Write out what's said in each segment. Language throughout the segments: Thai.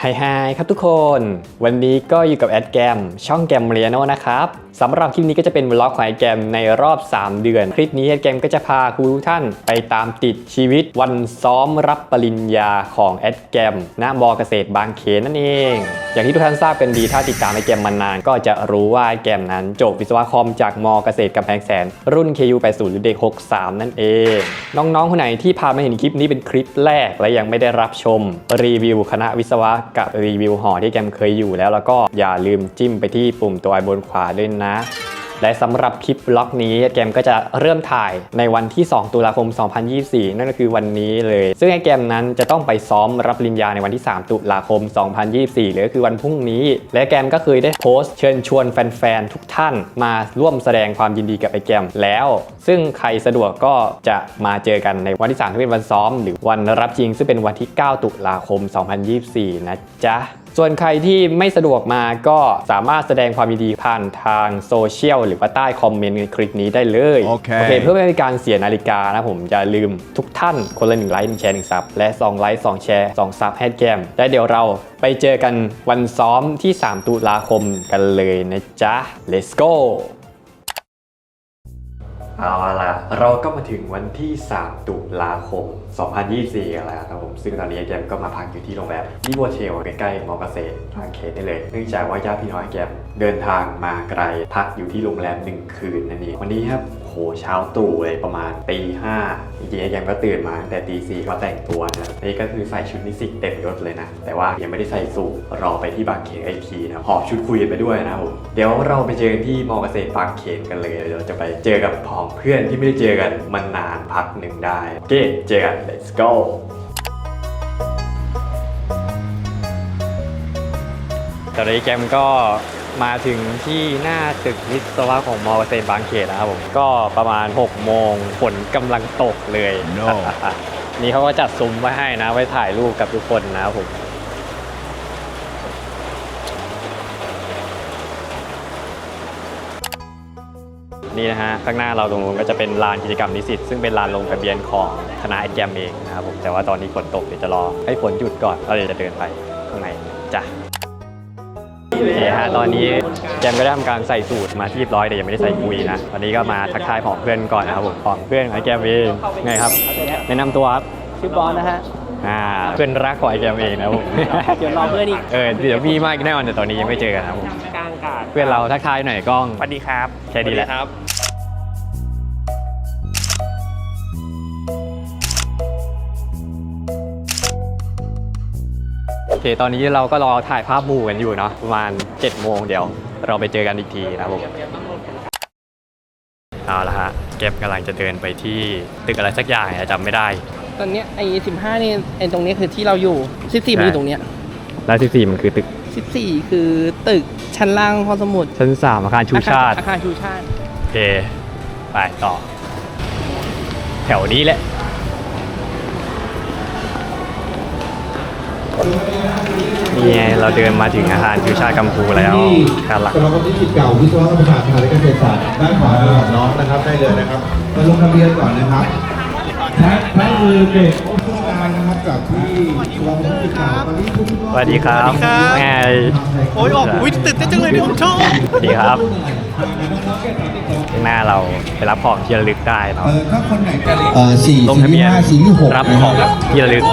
ไฮไฮครับทุกคน วันนี้ก็อยู่กับแอดแกมช่องแกมเรียโนนะครับ สำหรับคลิปนี้ก็จะเป็นวล็อกของแอแกมในรอบ 3 เดือน คลิปนี้แอแกมก็จะพาคุณทุกท่านไปตามติดชีวิตวันซ้อมรับปริญญาของแอดแกมณมเกษตรบางเขนนั่นเอง อย่างที่ทุกท่านทราบกันดีถ้าติดตามแอแกมมานาน ก็จะรู้ว่าแอแกมนั้นจบวิศวะคอมจากมเกษตรกำแพงแสน รุ่น KU80 หรือเด็ก63 นั่นเอง น้องๆคนไหนที่พามาเห็นคลิปนี้เป็นคลิปแรกและยังไม่ได้รับชมรีวิวคณะวิศวะกับรีวิวหอที่แกมเคยอยู่แล้วแล้วก็อย่าลืมจิ้มไปที่ปุ่มตัวไอบนขวาด้วยนะและสำหรับคลิปบล็อกนี้แกมก็จะเริ่มถ่ายในวันที่ 2 ตุลาคม 2024 นั่นก็คือวันนี้เลย ซึ่งไอแกมนั้นจะต้องไปซ้อมรับปริญญาในวันที่ 3 ตุลาคม 2024 หรือก็คือวันพรุ่งนี้ และแกมก็เคยได้โพสต์เชิญชวนแฟนๆ ทุกท่านมาร่วมแสดงความยินดีกับไอแกมแล้ว ซึ่งใครสะดวกก็จะมาเจอกันในวันที่3ที่เป็นวันซ้อม หรือวันรับจริงซึ่งเป็นวันที่ 9 ตุลาคม 2024 นะจ๊ะ ส่วนใครที่ไม่สะดวกมาก็สามารถแสดงความยินดีผ่านทางโซเชียลหรือว่าใต้คอมเมนต์ในคลิปนี้ได้เลยโอเค เพื่อไม่ให้การเสียนาฬิกานะผมอย่าลืมทุกท่านคนละ1ไลค์1แชร์1ซับและ2ไลค์2แชร์2ซับแฮดแกมและเดี๋ยวเราไปเจอกันวันซ้อมที่ 3 ตุลาคมกันเลยนะจ๊ะ let's go เอาละเราก็มาถึงวันที่ 3 ตุลาคม 2024กันแล้วครับผม ซึ่งตอนนี้แกมก็มาพักอยู่ที่โรงแรมลิโวเทลใกล้ๆมอเกษตรทางเขตได้เลย เนื่องจากว่าญาติพี่น้องแกมเดินทางมาไกลพักอยู่ที่โรงแรม 1 คืนนั่นเองวันนี้ครับ หเช้าตรู่เลยประมาณตีห้าจริงๆแกมก็ตื่นมาตั้งแต่ตีสี่ก็แต่งตัวนะนี่ก็คือใส่ชุดนิสิตเต็มยศเลยนะ แต่ว่ายังไม่ได้ใส่สูทรอไปที่บางเขนไอทีนะหอบชุดคุยไปด้วยนะผมเดี๋ยวเราไปเจอกันที่มอเกษตรบางเขนกันเลยเราจะไปเจอกับผองเพื่อนที่ไม่ได้เจอกันมานานพักหนึ่งได้โอเคเจอกัน let's go ตอนนี้แกมก็ มาถึงที่หน้าตึกวิศวะของมอเกษตรบางเขตนะครับผมก็ประมาณ 6 โมงฝนกำลังตกเลย No นี่เขาก็จัดซุ้มไว้ให้นะ ไว้ถ่ายรูปกับทุกคนนะครับผม นี่นะฮะ ข้างหน้าเราตรงนู้นก็จะเป็นลานกิจกรรมนิสิตซึ่งเป็นลานลงทะเบียนของคณะไอแกมเองนะครับผมแต่ว่าตอนนี้ฝนตกเดี๋ยวจะรอให้ฝนหยุดก่อนเราเดี๋ยวจะเดินไปข้างในจ้ะ โอเคฮะตอนนี้แจมก็ได้ทำการใส่สูตรมาที่เรียบร้อยแต่ยังไม่ได้ใส่กุยนะตอนนี้ก็มาทักทายของเพื่อนก่อนนะครับผมของเพื่อนไอแกมเองไงครับ แนะนำตัวครับชื่อบอลนะฮะอ่าเพื่อนรักของไอแกมเองนะครับผมเดี๋ยวรอเพื่อนอีกเออเดี๋ยวมีมากแน่นอนแต่ตอนนี้ยังไม่เจอกันนะครับผมกลางอากาศเพื่อนเราทักทายหน่อยกล้องสวัสดีครับแค่นี้แหละครับ เคตอนนี้เราก็รอถ่ายภาพหมู่กันอยู่เนาะประมาณ7โมงเดี๋ยว เราไปเจอกันอีกทีนะครับผมเอาละฮะเก็บกำลังจะเดินไปที่ตึกอะไรสักอย่างอะจำไม่ได้ ตอนเนี้ยไอ้สิบห้านี่ไอ้ตรงนี้คือที่เราอยู่สิบสี่มันอยู่ตรงเนี้ยแล้วที่สี่มันคือตึกสิบสี่คือตึกชั้นล่างห้องสมุดชั้นสามอาคารชูชาติอาคารชูชาติ โอเคไปต่อ แถวนี้แหละ นี่ไงเราเดินมาถึงอาคารชูชาติกัมพูแล้วด้านหลังสำหรับคนที่สิทธิ์เก่าวิศวกรรมศาสตร์มหาวิทยาลัยเกษตรศาสตร์ด้านขวามือของน้องนะครับได้เลยนะครับมาลงทะเบียนก่อนนะครับแท็กแท็กมือเด็กผู้งานนะครับจากที่เราเป็นสิทธิ์เก่าตอนนี้คุณสวัสดีครับไงโอ้ยออกอุ้ยตื่นเต้นจังเลยเนี่ยผมชอบสวัสดีครับข้างหน้าเราไปรับของที่ระลึกได้เนาะเออถ้าคนไหนเออสี่ลงทะเบียนห้าสี่หกรับของที่ระลึก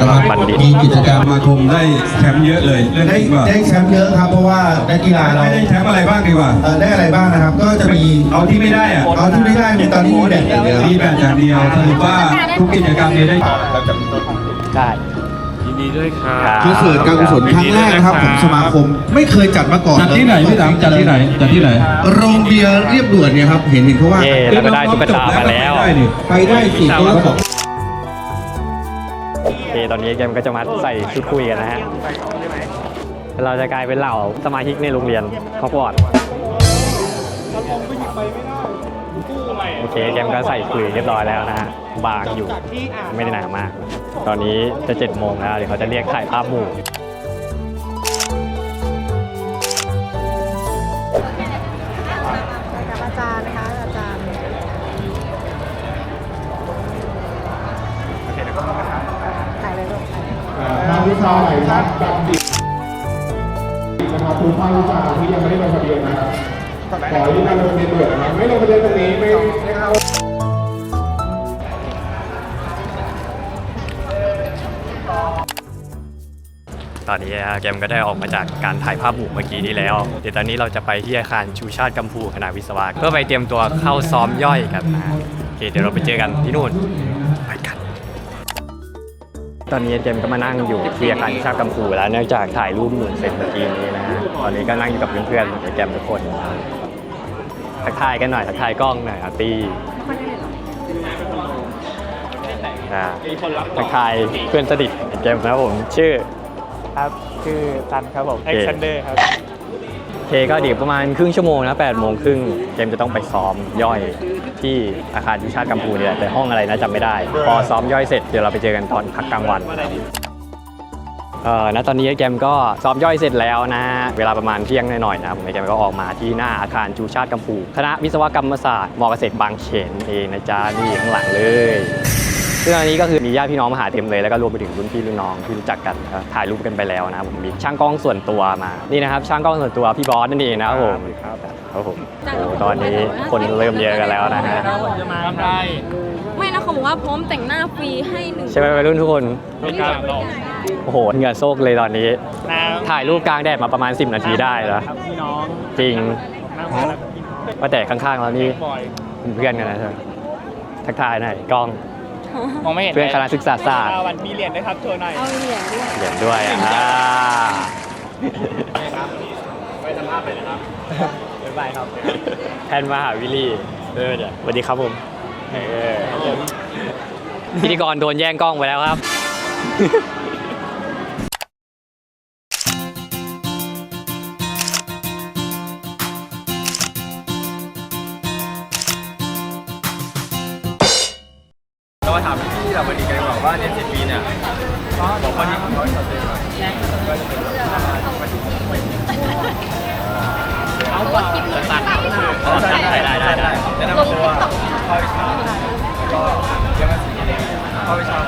นะฮะสำหรับบัณฑิต มีกิจกรรมสมาคมได้แชมป์เยอะเลยเล่นได้จริงป่ะได้แชมป์เยอะครับเพราะว่าได้กีฬาเราไม่ได้แชมป์อะไรบ้างดีกว่า เออได้อะไรบ้างนะครับ ก็จะมีเอาที่ไม่ได้อะเอาที่ไม่ได้มีตอนนี้มีแบตอย่างเดียวมีแบบอย่างเดียวสรุปว่าทุกกิจกรรมเนี่ยได้ได้ยินดีด้วยครับคอนเสิร์ตการกุศลครั้งแรกนะครับของสมาคมไม่เคยจัดมาก่อนจัดที่ไหนพี่ตามจัดที่ไหนจัดที่ไหน โรงเบียร์เรียบด่วนเนี่ยครับเห็นเห็นเขาว่า เย่แล้วก็ได้ตุ๊กตามาแล้วได้นี่ไปได้สี่ตัวแล้วบอกโอเค ตอนนี้แกมก็จะมาใส่ชุดคุยกันนะฮะ เราจะกลายเป็นเหล่าสมาชิกในโรงเรียนฮอกวอตส์โอเคแกมก็ใส่คุยเรียบร้อยแล้วนะฮะ บางอยู่ไม่ได้หนามาก ตอนนี้จะ7โมงแล้วเดี๋ยวเขาจะเรียกถ่ายภาพหมู่ นะครับทุกภาควิชาที่ยังไม่ได้ลงทะเบียนนะครับขอที่การลงทะเบียนด่วนนะครับไม่ลงทะเบียนตรงนี้ไม่ไม่เข้าตอนนี้ฮะแกมก็ได้ออกมาจากการถ่ายภาพหมู่เมื่อกี้นี้แล้ว เดี๋ยวตอนนี้เราจะไปที่อาคารชูชาติกัมพูคณะวิศวะเพื่อไปเตรียมตัวเข้าซ้อมย่อยกันนะโอเคเดี๋ยวเราไปเจอกันที่นู่น ตอนนี้เจมก็มานั่งอยู่ที่อาคารชูชาติกัมพูแล้วเนื่องจากถ่ายรูปหมู่เสร็จเมื่อกี้นี้นะฮะตอนนี้ก็นั่งอยู่กับเพื่อนๆกับแกมทุกคนทักทายกันหน่อยทักทายกล้องหน่อยอาร์ตี้อ่าทักทายเพื่อนสนิทแกมนะครับผมชื่อครับชื่อตันครับผมโอเอ็เคกซันเดอร์ครับโอเคก็เดี๋ยวประมาณครึ่งชั่วโมงนะ8โมงครึ่งเจมส์จะต้องไปซ้อมย่อย ที่อาคารยุชาติกัมพูเนี่ยแต่ห้องอะไรนะจำไม่ได้ พอซ้อมย่อยเสร็จเดี๋ยวเราไปเจอกันตอนพักกลางวันเอ่อณตอนนี้แกมก็ซ้อมย่อยเสร็จแล้วนะ เวลาประมาณเที่ยงหน่อยๆนะครับผมแกมก็ออกมาที่หน้าอาคารจูชาติกัมพู คณะวิศวกรรมศาสตร์มอเกษตรบางเขนเองนะจ๊ะนี่ข้างหลังเลย ซึ่งอันนี้ก็คือมีญาติพี่น้องมาหาเต็มเลยแล้วก็รวมไปถึงรุ่นพี่รุ่นน้องที่รู้จักกันก็ถ่ายรูปกันไปแล้วนะครับผมมีช่างกล้องส่วนตัวมานี่นะครับช่างกล้องส่วนตัวพี่บอสนั่นเองนะครับผมครับผมโอ้ตอนนี้คนเริ่มเยอะกันแล้วนะฮะไม่นะเขาบอกว่าพร้อมแต่งหน้าฟรีให้หนึ่งใช่ไหมวัยรุ่นทุกคนโอ้โหเหงื่อโซกเลยตอนนี้ ถ่ายรูปกลางแดดมาประมาณ 10 นาทีได้แล้วพี่น้องจริงนั่งมาแล้วกินว่าแต่ข้างๆเรานี่บ่อยเป็นเพื่อนกันนะใช่ไหมทักทายหน่อยกล้อง มองไม่เห็นเพื่อนคณะศึกษาศาสตร์วันมีเหรียญด้วยครับโชว์หน่อยเอาเหรียญด้วยเหรียญด้วยอ่าบ๊ายบายครับแทนมาหาวิลลี่เออเดี๋ยวสวัสดีครับผมเออพิธีกรโดนแย่งกล้องไปแล้วครับามพี่เราวันนี้กันดีกว่าเรียนสิบปีเนี่ยบอกว่าที่เขาสอนเองหน่อยก็จะเป็นเอาก่อนสั้นๆได้ได้ได้ได้แนะนำตัวเข้าวิชาแล้วก็เรียนภาษีเข้าวิชา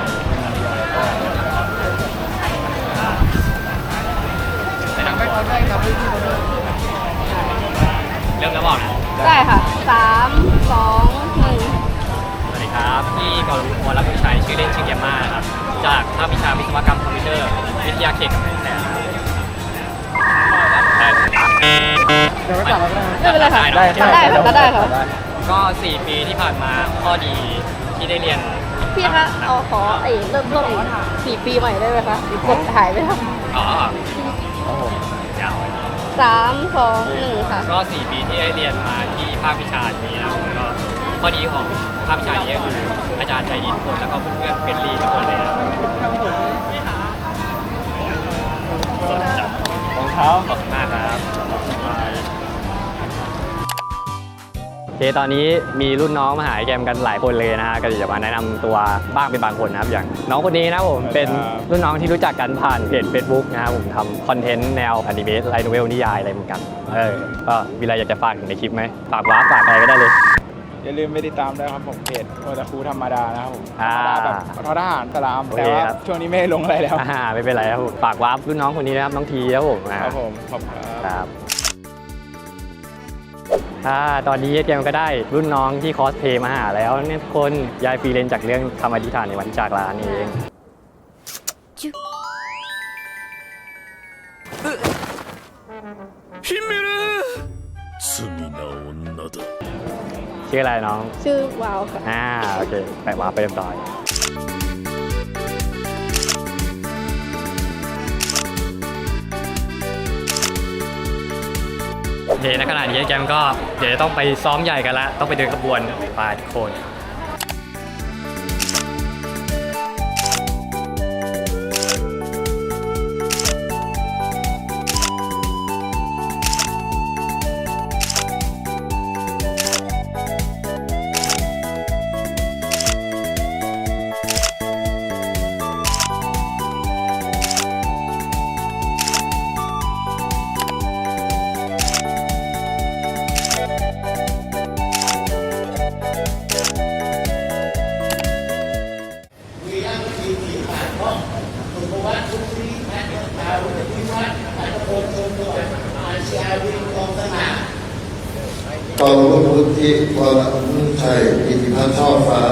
เริ่มแล้วบอกนะได้ค่ะสามสอง ครับพี่กรวุฒิพรรับวิชัยชื่อเล่นชื่อเกียมมานะครับจากภาควิชาวิศวกรรมคอมพิวเตอร์วิทยาเขตกำแพงแสนไม่เป็นไรค่ะ ได้ได้ค่ะได้ค่ะก็ 4 ปีที่ผ่านมาข้อดีที่ได้เรียน พี่คะเอาขอไอ้เริ่มต้นสี่ปีใหม่ได้ไหมคะกดหายไปแล้วอ๋อโอ้โหยาวสามสองหนึ่งค่ะ ก็ 4 ปีที่ได้เรียนมาที่ภาควิชานี้นะครับก็ ข้อดีของภาควิชานี้ก็คืออาจารย์ใจดีทุกคนแล้วก็เพื่อนๆเป็นรีทุกคนเลยนะครับสนจัดของเขาขอบคุณมากครับโอเคตอนนี้มีรุ่นน้องมาหาไอ้แกมกันหลายคนเลยนะฮะก็เดี๋ยวจะมาแนะนำตัวบ้างเป็นบางคนนะครับ อย่างน้องคนนี้นะครับผมเป็นรุ่นน้องที่รู้จักกันผ่านเพจ Facebook นะครับผมทำคอนเทนต์แนวอนิเมะไลน์โนเวลนิยายอะไรเหมือนกัน เออก็มีอะไรอยากจะฝากถึงในคลิปไหมฝากว้าร์ปฝากอะไรก็ได้เลยอย่าลืมไปติดตามด้วยครับผมเพจโอตาคูธรรมดานะครับผมอ่าแบบทอทหารสลาม โอเคแต่ว่าครับ ช่วงนี้ไม่ได้ลงอะไรแล้วอ่าไม่เป็นไรครับผมฝากว้าร์ปรุ่นน้องคนนี้นะครับน้องทีครับผมอ่า ครับผมขอบคุณครับ ครับอ่าตอนนี้เกมก็ได้รุ่นน้องที่คอสเพลย์มาหาแล้วเนี่ยทุกคนยายฟรีเลนจากเรื่องคำอธิษฐานในวันจากลานี่เอง ชื่ออะไรน้อง ชื่อวาวค่ะ อ่า โอเค แปะวาร์ปไปเรียบร้อย โอเคในขณะนี้แกมก็เดี๋ยวจะต้องไปซ้อมใหญ่กันละ ต้องไปเดินขบวนไปทุกคน กองรถพื้นที่วรนุชัยอิทธิพัฒน์ช่อฟ้า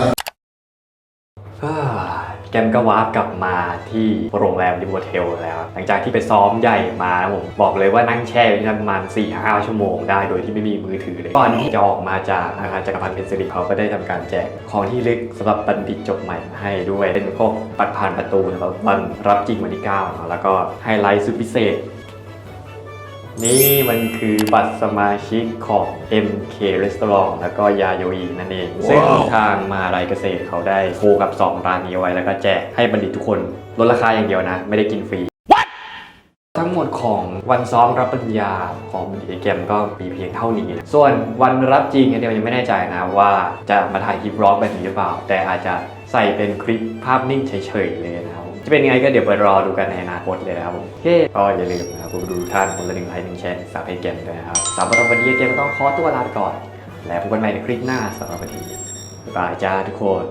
แกมก็วาร์ปกลับมาที่โรงแรมริโวเทลแล้ว หลังจากที่ไปซ้อมใหญ่มาผมบอกเลยว่านั่งแช่อยู่ที่นั่นประมาณ4ี่ห้าชั่วโมงได้โดยที่ไม่มีมือถือเลยก่อนที่จะออกมาจากอาคารจักรพันธ์เพชรสิริเขาก็ได้ทำการแจกของที่ลึกสำหรับบัณฑิตจบใหม่มาให้ด้วย เป็นพวกปัดผ่านประตูนะครับวันรับจริงวันที่9เนอะแล้วก็ไฮไลท์สุดพิเศษ นี่มันคือบัตรสมาชิกของ MK Restaurant แล้วก็ยาโยอีนั่นเอง ซึ่งทางมหาลัยเกษตรเขาได้โคกับ 2 ร้านนี้ไว้แล้วก็แจกให้บัณฑิตทุกคนลดราคาอย่างเดียวนะ ไม่ได้กินฟรี ทั้งหมดของวันซ้อมรับปริญญาของบัณฑิตเกมก็มีเพียงเท่านี้ส่วนวันรับจริงเนี่ยเดียวยังไม่แน่ใจนะว่าจะมาถ่ายคลิปร็อกแบบนี้หรือเปล่า แต่อาจจะใส่เป็นคลิปภาพนิ่งเฉยๆเลยนะครับ จะเป็นยังไงก็เดี๋ยวไปรอดูกันในอนาคตเลยนะครับผมโอเคก็อย่าลืมนะครับผมดูท่านคนละหนึ่งไลค์หนึ่งแชร์สับให้เกมด้วยนะครับสำหรับวันนี้เกมต้องขอตัวลาไปก่อน แล้วพบกันใหม่ในคลิปหน้าสำหรับวันนี้บ๊ายบายจ้าทุกคน